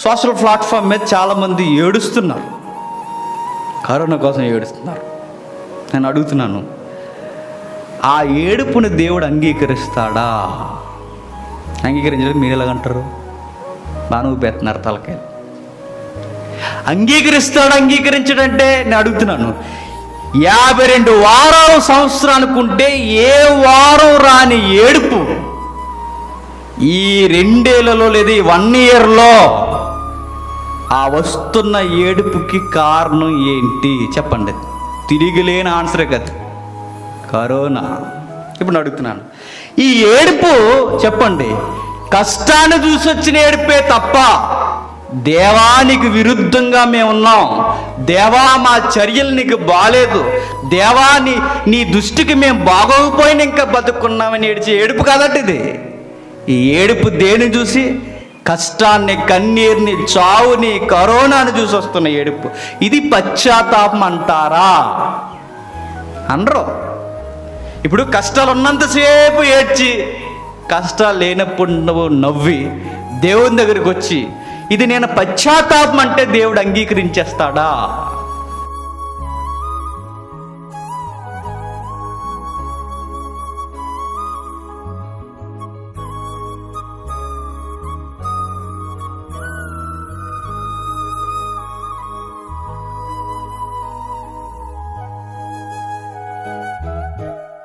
Social platform మీద చాలామంది ఏడుస్తున్నారు. కరోనా కోసం ఏడుస్తున్నారు. నేను అడుగుతున్నాను ఆ ఏడుపుని దేవుడు అంగీకరిస్తాడా? అంగీకరించడం మీరు ఎలాగంటారు బాగా ఊపేస్తున్నారు తలకాయ అంగీకరిస్తాడు అంగీకరించడంటే నేను అడుగుతున్నాను. యాభై రెండు వారాలు సంవత్సరం అనుకుంటే ఏ వారం రాని ఏడుపు ఈ రెండేళ్ళలో లేదా ఈ వన్ ఇయర్లో ఆ వస్తున్న ఏడుపుకి కారణం ఏంటి? చెప్పండి. తిరిగిలేని ఆన్సరే కదా. కరోనా. ఇప్పుడు అడుగుతున్నాను. ఈ ఏడుపు చెప్పండి. కష్టాన్ని చూసి వచ్చిన ఏడుపే తప్ప దేవానికి విరుద్ధంగా మేము ఉన్నాం. దేవా మా చర్యలు నీకు బాగాలేదు దేవా నీ నీ దృష్టికి మేము బాగోకపోయినా ఇంకా బతుకున్నామని ఏడిచే ఏడుపు కాదట ఇది. ఈ ఏడుపు దేని చూసి కష్టాన్ని కన్నీరుని చావుని కరోనాని చూసి వస్తున్న ఏడుపు. ఇది పశ్చాత్తాపం అంటారా? అనరు. ఇప్పుడు కష్టాలు ఉన్నంతసేపు ఏడ్చి కష్టాలు లేనప్పుడు నువ్వు నవ్వి దేవుని దగ్గరికి వచ్చి ఇది నేను పశ్చాత్తాపం అంటే దేవుడు అంగీకరించేస్తాడా?